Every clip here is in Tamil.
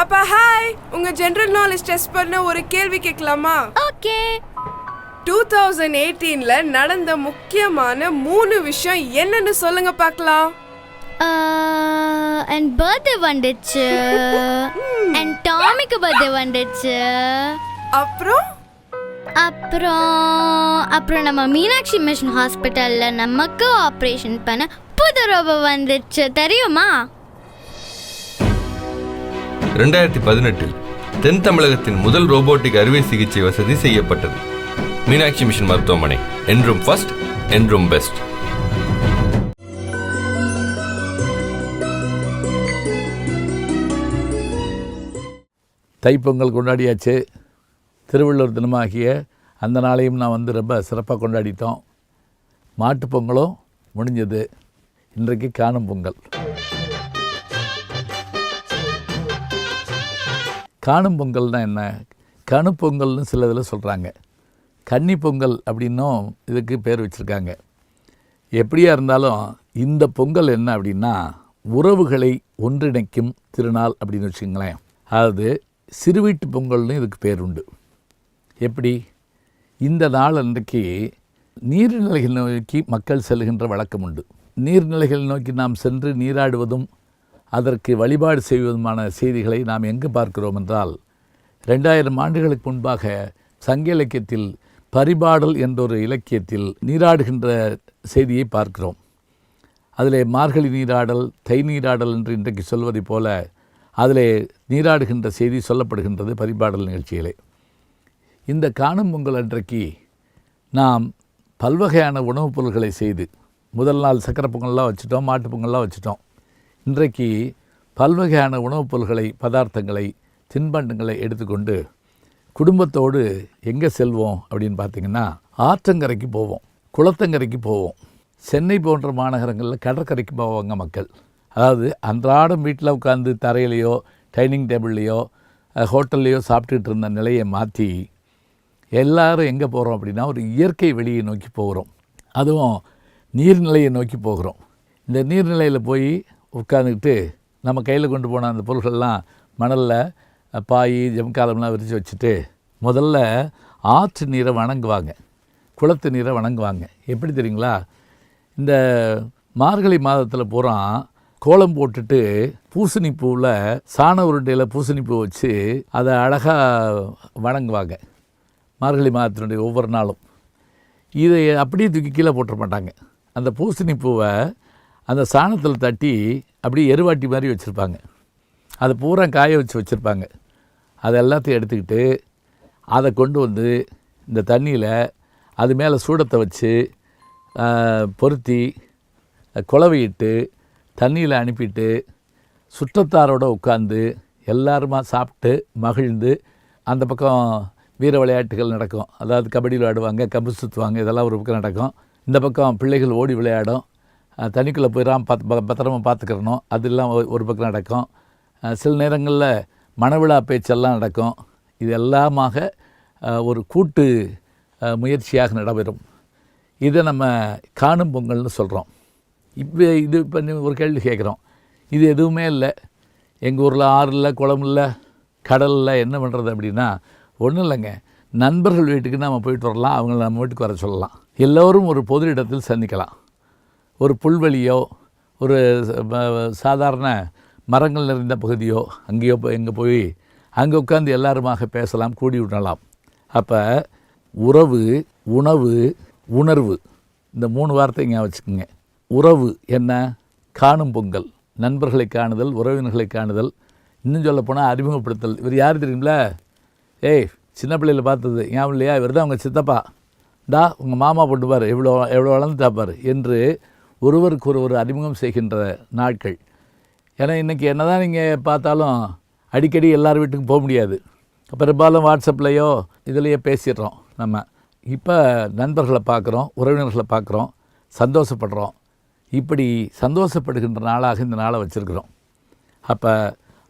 பாப்பா ஹாய் உங்க ஜெனரல் நாலேஜ் டெஸ்ட் பண்ண ஒரு கேள்வி கேட்கலாமா? ஓகே. டூ தௌசண்ட் எயிட்டீன்ல நடந்த முக்கியமான மூணு விஷயம் என்னன்னு சொல்லுங்க பார்க்கலாம். என் பர்த்டே வந்துச்சு. என் டாமிக்கு பர்த்டே வந்துச்சு. அப்புறம்? அப்புறம் அப்புறம் நம்ம மீனாட்சி மிஷன் ஹாஸ்பிட்டல்ல நமக்கு ஆப்ரேஷன் பண்ண புது ரோபோ வந்துச்சு. தெரியுமா? ரெண்டாயிரத்தி பதினெட்டில் தென் தமிழகத்தின் முதல் ரோபோட்டிக் அறுவை சிகிச்சை வசதி செய்யப்பட்டது. மீனாட்சி மிஷன் மருத்துவமனை. என்றும் ஃபர்ஸ்ட் என்றும் பெஸ்ட் தைப்பொங்கல் கொண்டாடியாச்சு. திருவள்ளுவர் தினமாகிய அந்த நாளையும் நான் வந்து ரொம்ப சிறப்பாக கொண்டாடிட்டோம். மாட்டுப்பொங்கலும் முடிஞ்சது. இன்றைக்கு காணும் பொங்கல். காணும் பொங்கல்னால் என்ன? கணு பொங்கல்னு சில இதில் சொல்கிறாங்க கன்னி பொங்கல் அப்படின்னும் இதுக்கு பேர் வச்சுருக்காங்க. எப்படியா இருந்தாலும் இந்த பொங்கல் என்ன அப்படின்னா உறவுகளை ஒன்றிணைக்கும் திருநாள் அப்படின்னு வச்சுங்களேன் அதாவது சிறுவீட்டு பொங்கல்னு இதுக்கு பேர் உண்டு. எப்படி? இந்த நாள் அன்றைக்கு நீர்நிலைகள் நோக்கி மக்கள் செல்கின்ற வழக்கம் உண்டு. நீர்நிலைகள் நோக்கி நாம் சென்று நீராடுவதும் அதற்கு வழிபாடு செய்வதுமான செய்திகளை நாம் எங்கு பார்க்கிறோம் என்றால் ரெண்டாயிரம் ஆண்டுகளுக்கு முன்பாக சங்க இலக்கியத்தில் பரிபாடல் என்றொரு இலக்கியத்தில் நீராடுகின்ற செய்தியை பார்க்கிறோம். அதிலே மார்கழி நீராடல் தை நீராடல் என்று இன்றைக்கு சொல்வதைப் போல அதிலே நீராடுகின்ற செய்தி சொல்லப்படுகின்றது பரிபாடல் நிகழ்ச்சியிலே. இந்த காணும் பொங்கல் அன்றைக்கு நாம் பல்வகையான உணவுப் பொருள்களை செய்து முதல் நாள் சக்கரை பொங்கல்லாம் வச்சுட்டோம் மாட்டுப் பொங்கல்லாம் வச்சுட்டோம். இன்றைக்கு பல்வகையான உணவுப் பொருள்களை பதார்த்தங்களை தின்பண்டங்களை எடுத்துக்கொண்டு குடும்பத்தோடு எங்கே செல்வோம் அப்படின்னு பார்த்தீங்கன்னா ஆற்றங்கரைக்கு போவோம் குளத்தங்கரைக்கு போவோம். சென்னை போன்ற மாநகரங்களில் கடற்கரைக்கு போவாங்க மக்கள். அதாவது அன்றாடம் வீட்டில் உட்காந்து தரையிலையோ டைனிங் டேபிள்லேயோ ஹோட்டல்லையோ சாப்பிட்டுட்டு இருந்த நிலையை மாற்றி எல்லாரும் எங்கே போகிறோம் அப்படின்னா ஒரு இயற்கை வெளியை நோக்கி போகிறோம். அதுவும் நீர்நிலையை நோக்கி போகிறோம். இந்த நீர்நிலையில் போய் உட்காந்துக்கிட்டு நம்ம கையில் கொண்டு போன அந்த பொருள்கள்லாம் மணலில் பாய் ஜம்காலம்லாம் விரித்து வச்சுட்டு முதல்ல ஆற்று நீரை வணங்குவாங்க குளத்து நீரை வணங்குவாங்க. எப்படி தெரியுங்களா? இந்த மார்கழி மாதத்தில் பூரா கோலம் போட்டுட்டு பூசணி பூவில் சாண உருண்டையில் பூசணி பூ வச்சு அதை அழகாக வணங்குவாங்க மார்கழி மாதத்தினுடைய ஒவ்வொரு நாளும். இதை அப்படியே தூக்கி கீழே போட்டுற மாட்டாங்க. அந்த பூசணி பூவை அந்த சாணத்தில் தட்டி அப்படியே எருவாட்டி மாதிரி வச்சுருப்பாங்க. அதை பூரா காய வச்சு வச்சுருப்பாங்க. அதை எல்லாத்தையும் எடுத்துக்கிட்டு அதை கொண்டு வந்து இந்த தண்ணியில் அது மேலே சூடத்தை வச்சு பொருத்தி குழவையிட்டு தண்ணியில் அனுப்பிட்டு சுற்றத்தாரோட உட்காந்து எல்லாருமா சாப்பிட்டு மகிழ்ந்து அந்த பக்கம் வீர விளையாட்டுகள் நடக்கும். அதாவது கபடி விளையாடுவாங்க கம்பு சுற்றுவாங்க இதெல்லாம் ஒரு பக்கம் நடக்கும். இந்த பக்கம் பிள்ளைகள் ஓடி விளையாடும். தண்ணிக்குள்ளே போயிடாம பார்த்து ப- பத்திரமா பார்த்துக்கிறணும் அதெல்லாம் ஒ- ஒரு பக்கம் நடக்கும். சில நேரங்களில் மனவிழா பேச்செல்லாம் நடக்கும். இது எல்லாமாக ஒரு கூட்டு முயற்சியாக நடைபெறும். இதை நம்ம காணும் பொங்கல்னு சொல்கிறோம் இப்போ இது இப்போ ஒரு கேள்வி கேட்குறோம் இது எதுவுமே இல்லை. எங்கள் ஊரில் ஆறு இல்லை குளம் இல்லை கடல் இல்லை என்ன பண்ணுறது அப்படின்னா ஒன்றும் இல்லைங்க. நண்பர்கள் வீட்டுக்கு நம்ம போயிட்டு வரலாம். அவங்கள நம்ம வீட்டுக்கு வர சொல்லலாம். எல்லோரும் ஒரு பொது இடத்தில் சந்திக்கலாம். ஒரு புல்வெளியோ ஒரு சாதாரண மரங்கள் நிறைந்த பகுதியோ அங்கேயோ போய் எங்கே போய் அங்கே உட்காந்து எல்லாருமாக பேசலாம் கூடி விடலாம். அப்போ உறவு உணவு உணர்வு இந்த மூணு வார்த்தை ஞாபகம் வச்சுக்கோங்க. உறவு என்ன? காணும் பொங்கல் நண்பர்களை காணுதல் உறவினர்களை காணுதல் இன்னும் சொல்லப்போனால் அறிமுகப்படுத்தல். இவர் யார் தெரியுங்களா ஏய் சின்ன பிள்ளையில் பார்த்தது ஞாபகம் இல்லையா? இவர் தான் உங்கள் சித்தப்பா. டா உங்கள் மாமா போட்டுப்பார் எவ்வளோ எவ்வளோ வளர்ந்துட்டாப்பார் என்று ஒருவருக்கு ஒருவர் அறிமுகம் செய்கின்ற நாட்கள். ஏன்னா இன்றைக்கி என்ன தான் நீங்கள் பார்த்தாலும் அடிக்கடி எல்லார் வீட்டுக்கும் போக முடியாது. பெரும்பாலும் வாட்ஸ்அப்லேயோ இதுலேயோ பேசிடுறோம் நம்ம. இப்போ நண்பர்களை பார்க்குறோம் உறவினர்களை பார்க்குறோம் சந்தோஷப்படுறோம். இப்படி சந்தோஷப்படுகின்ற நாளாக இந்த நாளை வச்சுருக்கிறோம். அப்போ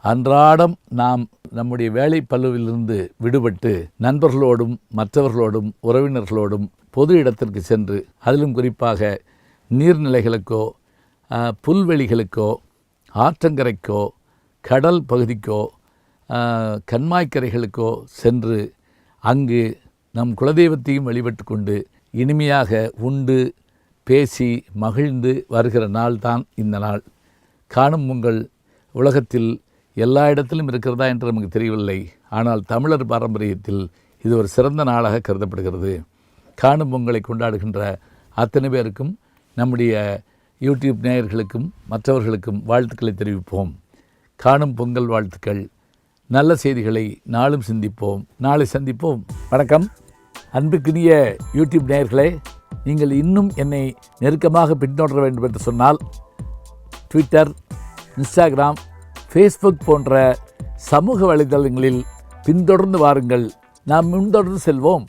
அன்றாடம் நாம் நம்முடைய வேலை பல்லுவிலிருந்து விடுபட்டு நண்பர்களோடும் மற்றவர்களோடும் உறவினர்களோடும் பொது இடத்திற்கு சென்று அதிலும் குறிப்பாக நீர்நிலைகளுக்கோ புல்வெளிகளுக்கோ ஆற்றங்கரைக்கோ கடல் பகுதிக்கோ கண்மாய்க்கரைகளுக்கோ சென்று அங்கு நம் குலதெய்வத்தையும் வழிபட்டு கொண்டு இனிமையாக உண்டு பேசி மகிழ்ந்து வருகிற நாள் தான் இந்த நாள். காணும் பொங்கல் உலகத்தில் எல்லா இடத்திலும் இருக்கிறதா என்று நமக்கு தெரியவில்லை. ஆனால் தமிழர் பாரம்பரியத்தில் இது ஒரு சிறந்த நாளாக கருதப்படுகிறது. காணும் பொங்கலை கொண்டாடுகின்ற அத்தனை பேருக்கும் நம்முடைய யூடியூப் நேயர்களுக்கும் மற்றவர்களுக்கும் வாழ்த்துக்களை தெரிவிப்போம். காணும் பொங்கல் வாழ்த்துக்கள். நல்ல செய்திகளை நாளும் சிந்திப்போம். நாளை சந்திப்போம். வணக்கம். அன்புக்குரிய யூடியூப் நேயர்களே நீங்கள் இன்னும் என்னை நெருக்கமாக பின்தொடர வேண்டும் என்று சொன்னால் ட்விட்டர் இன்ஸ்டாகிராம் ஃபேஸ்புக் போன்ற சமூக வலைதளங்களில் பின்தொடர்ந்து வாருங்கள். நாம் முன்தொடர்ந்து செல்வோம்.